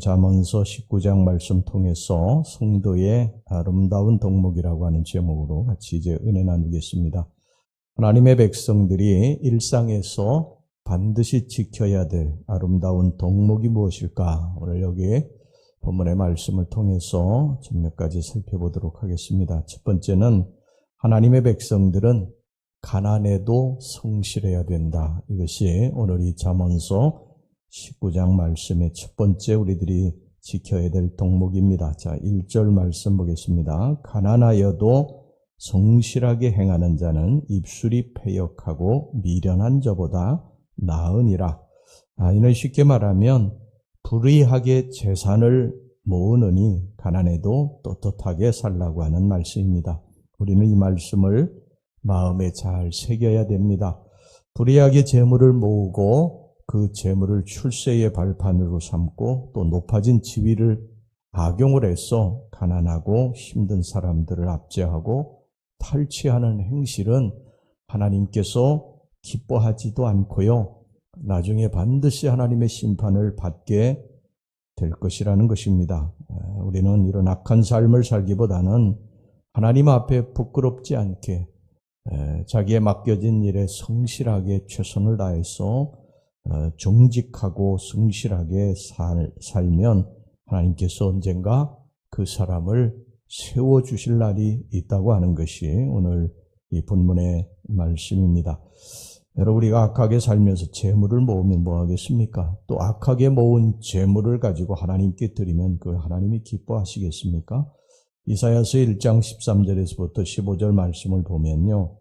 잠언서 19장 말씀 통해서 성도의 아름다운 덕목이라고 하는 제목으로 같이 이제 은혜 나누겠습니다. 하나님의 백성들이 일상에서 반드시 지켜야 될 아름다운 덕목이 무엇일까? 오늘 여기 본문의 말씀을 통해서 좀몇 가지 살펴보도록 하겠습니다. 첫 번째는 하나님의 백성들은 가난에도 성실해야 된다. 이것이 오늘 이 잠언서 19장 말씀의 첫 번째 우리들이 지켜야 될 덕목입니다. 자, 1절 말씀 보겠습니다. 가난하여도 성실하게 행하는 자는 입술이 패역하고 미련한 자보다 나으니라. 아, 이는 쉽게 말하면 불의하게 재산을 모으느니 가난해도 떳떳하게 살라고 하는 말씀입니다. 우리는 이 말씀을 마음에 잘 새겨야 됩니다. 불의하게 재물을 모으고 그 재물을 출세의 발판으로 삼고 또 높아진 지위를 악용을 해서 가난하고 힘든 사람들을 압제하고 탈취하는 행실은 하나님께서 기뻐하지도 않고요. 나중에 반드시 하나님의 심판을 받게 될 것이라는 것입니다. 우리는 이런 악한 삶을 살기보다는 하나님 앞에 부끄럽지 않게 자기의 맡겨진 일에 성실하게 최선을 다해서 어, 정직하고 성실하게 살, 살면 하나님께서 언젠가 그 사람을 세워주실 날이 있다고 하는 것이 오늘 이 본문의 말씀입니다. 여러분 우리가 악하게 살면서 재물을 모으면 뭐 하겠습니까? 또 악하게 모은 재물을 가지고 하나님께 드리면 그 하나님이 기뻐하시겠습니까? 이사야서 1장 13절에서부터 15절 말씀을 보면요.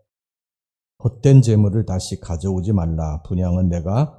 헛된 재물을 다시 가져오지 말라. 분양은 내가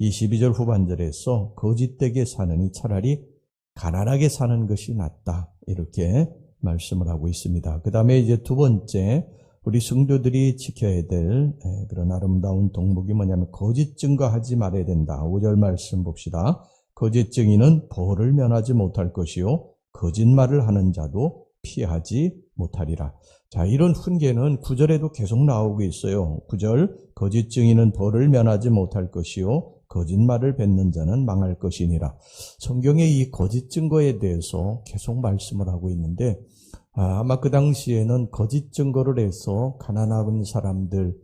22절 후반절에서 거짓되게 사느니 차라리 가난하게 사는 것이 낫다. 이렇게 말씀을 하고 있습니다. 그 다음에 이제 두 번째, 우리 성도들이 지켜야 될 그런 아름다운 덕목이 뭐냐면 거짓 증거하지 말아야 된다. 5절 말씀 봅시다. 거짓 증인은 벌을 면하지 못할 것이요. 거짓말을 하는 자도 피하지 못하리라. 자, 이런 훈계는 구절에도 계속 나오고 있어요. 구절 거짓 증인은 벌을 면하지 못할 것이요. 거짓말을 뱉는 자는 망할 것이니라. 성경의 이 거짓 증거에 대해서 계속 말씀을 하고 있는데 아, 아마 그 당시에는 거짓 증거를 해서 가난한 사람들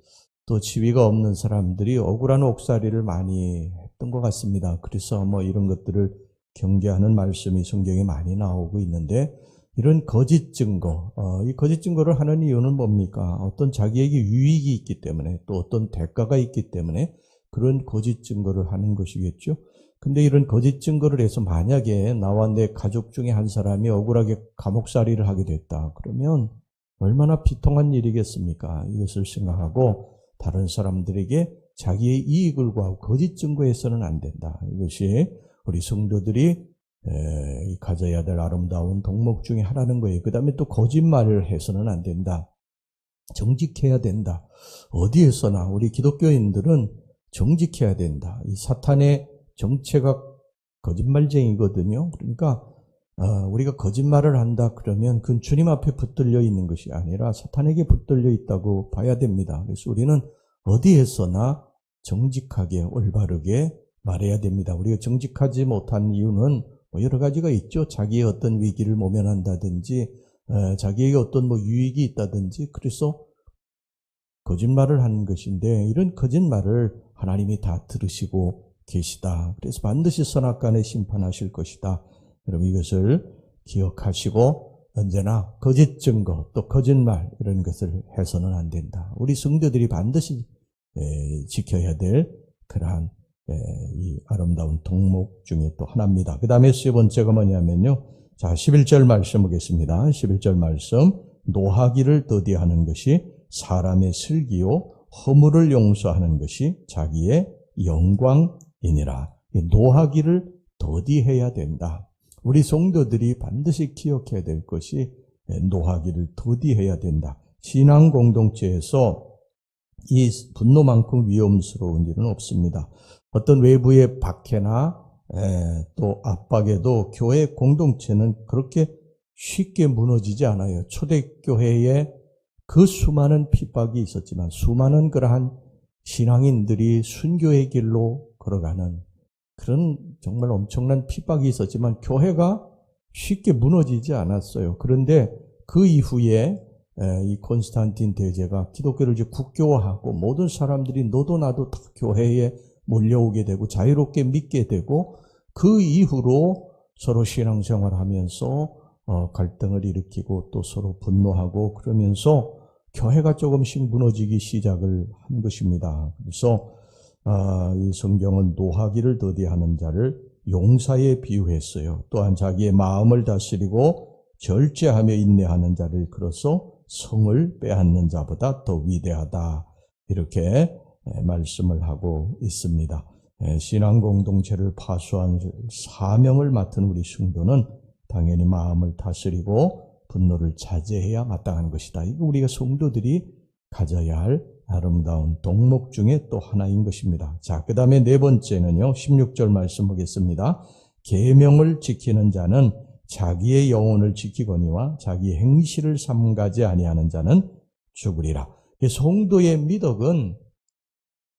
또 지위가 없는 사람들이 억울한 옥살이를 많이 했던 것 같습니다. 그래서 뭐 이런 것들을 경계하는 말씀이 성경에 많이 나오고 있는데 이런 거짓 증거, 어, 이 거짓 증거를 하는 이유는 뭡니까? 어떤 자기에게 유익이 있기 때문에 또 어떤 대가가 있기 때문에 그런 거짓 증거를 하는 것이겠죠. 근데 이런 거짓 증거를 해서 만약에 나와 내 가족 중에 한 사람이 억울하게 감옥살이를 하게 됐다. 그러면 얼마나 비통한 일이겠습니까? 이것을 생각하고 다른 사람들에게 자기의 이익을 구하고 거짓 증거해서는 안 된다. 이것이 우리 성도들이 가져야 될 아름다운 덕목 중에 하나는 거예요. 그 다음에 또 거짓말을 해서는 안 된다. 정직해야 된다. 어디에서나 우리 기독교인들은 정직해야 된다. 이 사탄의 정체가 거짓말쟁이거든요. 그러니까 어, 우리가 거짓말을 한다 그러면 그 주님 앞에 붙들려 있는 것이 아니라 사탄에게 붙들려 있다고 봐야 됩니다. 그래서 우리는 어디에서나 정직하게 올바르게 말해야 됩니다. 우리가 정직하지 못한 이유는 뭐 여러 가지가 있죠. 자기의 어떤 위기를 모면한다든지 어, 자기에게 어떤 뭐 유익이 있다든지 그래서 거짓말을 하는 것인데 이런 거짓말을 하나님이 다 들으시고 계시다. 그래서 반드시 선악간에 심판하실 것이다. 여러분 이것을 기억하시고 언제나 거짓 증거 또 거짓말 이런 것을 해서는 안 된다. 우리 성도들이 반드시 지켜야 될 그러한 이 아름다운 동목 중에 또 하나입니다. 그 다음에 세 번째가 뭐냐면요. 자, 11절 말씀 보겠습니다. 11절 말씀. 노하기를 더디하는 것이 사람의 슬기요 허물을 용서하는 것이 자기의 영광이니라. 노하기를 더디해야 된다. 우리 성도들이 반드시 기억해야 될 것이 노하기를 더디해야 된다. 신앙 공동체에서 이 분노만큼 위험스러운 일은 없습니다. 어떤 외부의 박해나 에, 또 압박에도 교회 공동체는 그렇게 쉽게 무너지지 않아요. 초대교회에 그 수많은 핍박이 있었지만 수많은 그러한 신앙인들이 순교의 길로 걸어가는 그런 정말 엄청난 핍박이 있었지만 교회가 쉽게 무너지지 않았어요. 그런데 그 이후에 이 콘스탄틴 대제가 기독교를 이제 국교화하고 모든 사람들이 너도 나도 다 교회에 몰려오게 되고 자유롭게 믿게 되고 그 이후로 서로 신앙생활하면서 어, 갈등을 일으키고 또 서로 분노하고 그러면서 교회가 조금씩 무너지기 시작을 한 것입니다. 그래서 아, 이 성경은 노하기를 더디하는 자를 용사에 비유했어요. 또한 자기의 마음을 다스리고 절제하며 인내하는 자를 그로써 성을 빼앗는 자보다 더 위대하다. 이렇게 말씀을 하고 있습니다. 신앙 공동체를 파수한 사명을 맡은 우리 성도는 당연히 마음을 다스리고 분노를 자제해야 마땅한 것이다. 이거 우리가 성도들이 가져야 할 아름다운 덕목 중에 또 하나인 것입니다. 자, 그 다음에 네 번째는요. 16절 말씀 보겠습니다. 계명을 지키는 자는 자기의 영혼을 지키거니와 자기 행실을 삼가지 아니하는 자는 죽으리라. 성도의 미덕은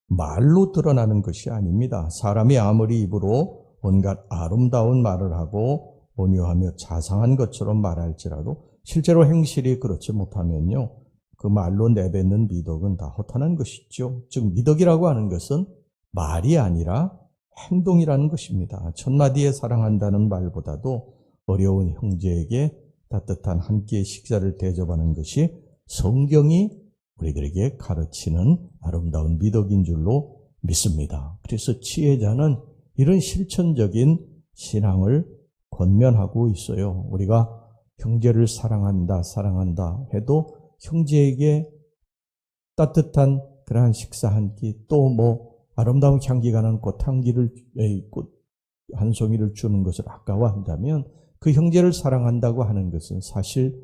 말로 드러나는 것이 아닙니다. 사람이 아무리 입으로 온갖 아름다운 말을 하고 온유하며 자상한 것처럼 말할지라도 실제로 행실이 그렇지 못하면요. 그 말로 내뱉는 미덕은 다 허탄한 것이죠. 즉 미덕이라고 하는 것은 말이 아니라 행동이라는 것입니다. 첫마디에 사랑한다는 말보다도 어려운 형제에게 따뜻한 한 끼의 식사를 대접하는 것이 성경이 우리들에게 가르치는 아름다운 미덕인 줄로 믿습니다. 그래서 지혜자는 이런 실천적인 신앙을 권면하고 있어요. 우리가 형제를 사랑한다, 사랑한다 해도 형제에게 따뜻한 그러한 식사 한 끼, 또 뭐 아름다운 향기가 나는 꽃 한 기를, 꽃 한 송이를 주는 것을 아까워한다면 그 형제를 사랑한다고 하는 것은 사실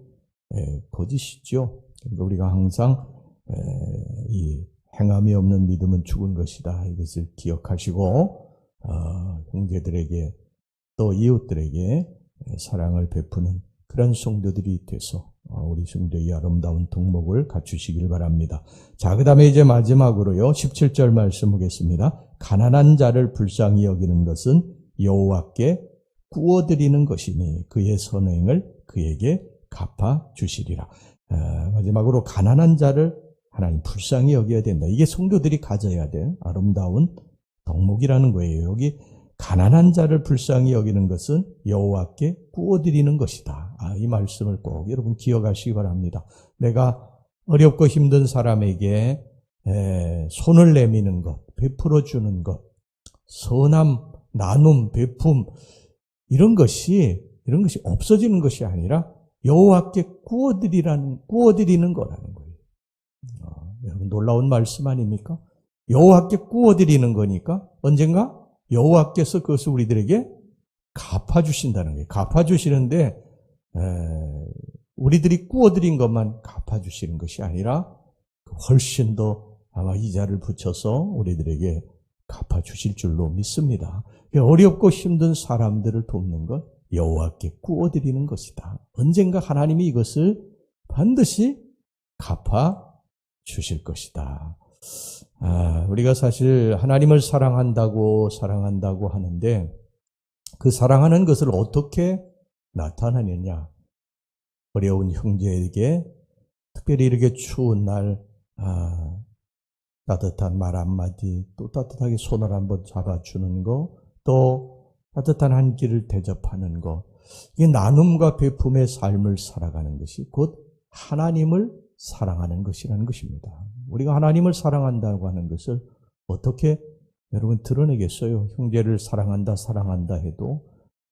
거짓이죠. 그러니까 우리가 항상 이 행함이 없는 믿음은 죽은 것이다. 이것을 기억하시고 어, 형제들에게 또 이웃들에게 사랑을 베푸는 그런 성도들이 돼서 어, 우리 성도의 아름다운 덕목을 갖추시길 바랍니다. 자, 그 다음에 이제 마지막으로요. 17절 말씀 보겠습니다. 가난한 자를 불쌍히 여기는 것은 여호와께 구워드리는 것이니 그의 선행을 그에게 갚아 주시리라. 어, 마지막으로 가난한 자를 하나님 불쌍히 여겨야 된다. 이게 성도들이 가져야 될 아름다운 덕목이라는 거예요. 여기 가난한 자를 불쌍히 여기는 것은 여호와께 구워드리는 것이다. 아, 이 말씀을 꼭 여러분 기억하시기 바랍니다. 내가 어렵고 힘든 사람에게 에, 손을 내미는 것, 베풀어 주는 것, 선함, 나눔, 베품 이런 것이 이런 것이 없어지는 것이 아니라 여호와께 구워드리라는 구워드리는 거라는 거예요. 어, 여러분 놀라운 말씀 아닙니까? 여호와께 구워드리는 거니까 언젠가 여호와께서 그것을 우리들에게 갚아주신다는 거예요. 갚아주시는데 에, 우리들이 구워드린 것만 갚아주시는 것이 아니라 훨씬 더 아마 이자를 붙여서 우리들에게 갚아주실 줄로 믿습니다. 어렵고 힘든 사람들을 돕는 것 여호와께 구워드리는 것이다. 언젠가 하나님이 이것을 반드시 갚아 주실 것이다. 아, 우리가 사실 하나님을 사랑한다고 사랑한다고 하는데 그 사랑하는 것을 어떻게 나타내느냐? 어려운 형제에게 특별히 이렇게 추운 날 아, 따뜻한 말 한마디, 또 따뜻하게 손을 한번 잡아주는 거, 또 따뜻한 한 끼를 대접하는 것, 이게 나눔과 베품의 삶을 살아가는 것이 곧 하나님을 사랑하는 것이라는 것입니다. 우리가 하나님을 사랑한다고 하는 것을 어떻게 여러분 드러내겠어요? 형제를 사랑한다, 사랑한다 해도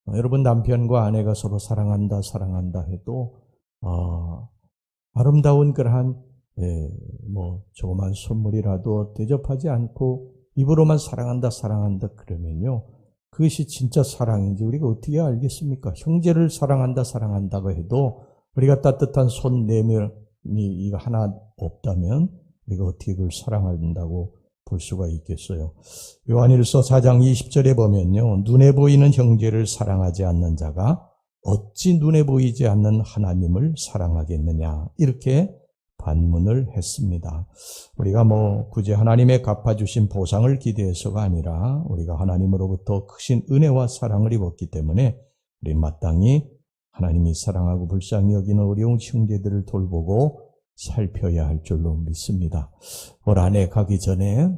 어, 여러분 남편과 아내가 서로 사랑한다, 사랑한다 해도 어, 아름다운 그러한 예, 뭐 조그만 선물이라도 대접하지 않고 입으로만 사랑한다, 사랑한다 그러면요 그것이 진짜 사랑인지 우리가 어떻게 알겠습니까? 형제를 사랑한다, 사랑한다고 해도 우리가 따뜻한 손 내면이 이거 하나 없다면 우리가 어떻게 그걸 사랑한다고 볼 수가 있겠어요. 요한일서 4장 20절에 보면요. 눈에 보이는 형제를 사랑하지 않는 자가 어찌 눈에 보이지 않는 하나님을 사랑하겠느냐. 이렇게 반문을 했습니다. 우리가 뭐 굳이 하나님의 갚아주신 보상을 기대해서가 아니라 우리가 하나님으로부터 크신 은혜와 사랑을 입었기 때문에 우리 마땅히 하나님이 사랑하고 불쌍히 여기는 어려운 형제들을 돌보고 살펴야 할 줄로 믿습니다. 올 한 해 가기 전에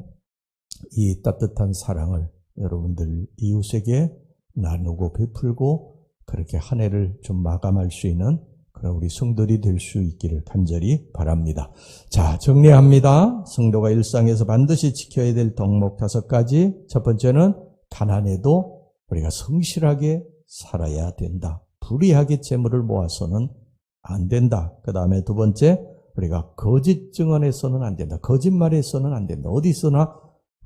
이 따뜻한 사랑을 여러분들 이웃에게 나누고 베풀고 그렇게 한 해를 좀 마감할 수 있는 그런 우리 성들이 될 수 있기를 간절히 바랍니다. 자, 정리합니다. 성도가 일상에서 반드시 지켜야 될 덕목 다섯 가지. 첫 번째는 가난해도 우리가 성실하게 살아야 된다. 불의하게 재물을 모아서는 안 된다. 그 다음에 두 번째, 우리가 거짓 증언해서는 안 된다. 거짓말해서는 안 된다. 어디서나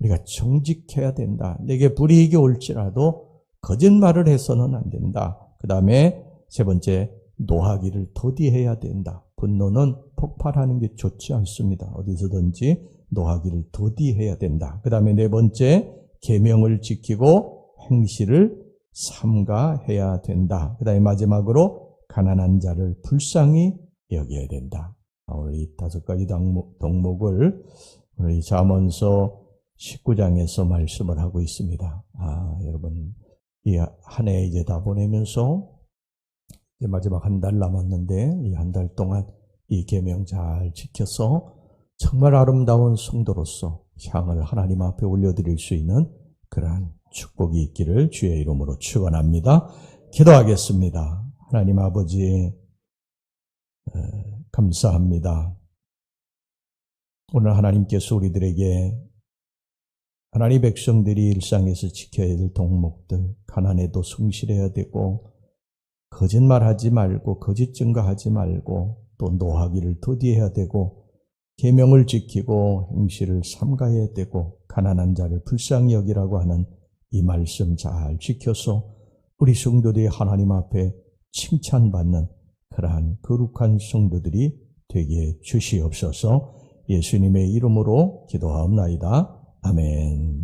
우리가 정직해야 된다. 내게 불이익이 올지라도 거짓말을 해서는 안 된다. 그 다음에 세 번째, 노하기를 더디해야 된다. 분노는 폭발하는 게 좋지 않습니다. 어디서든지 노하기를 더디해야 된다. 그 다음에 네 번째, 계명을 지키고 행실을 삼가해야 된다. 그 다음에 마지막으로 가난한 자를 불쌍히 여겨야 된다. 오늘 이 다섯 가지 덕목, 덕목을 우리 자문서 19장에서 말씀을 하고 있습니다. 아, 여러분, 이 한 해 이제 다 보내면서 이제 마지막 한 달 남았는데 이 한 달 동안 이 계명 잘 지켜서 정말 아름다운 성도로서 향을 하나님 앞에 올려드릴 수 있는 그러한 축복이 있기를 주의 이름으로 축원합니다. 기도하겠습니다. 하나님 아버지 에, 감사합니다. 오늘 하나님께서 우리들에게 하나님 백성들이 일상에서 지켜야 될 동목들, 가난해도 성실해야 되고, 거짓말하지 말고, 거짓 증거하지 말고, 또 노하기를 더디해야 되고, 계명을 지키고 행실을 삼가해야 되고, 가난한 자를 불쌍히 여기라고 하는 이 말씀 잘 지켜서 우리 성도들이 하나님 앞에 칭찬받는 그러한 거룩한 성도들이 되게 주시옵소서 예수님의 이름으로 기도하옵나이다. 아멘.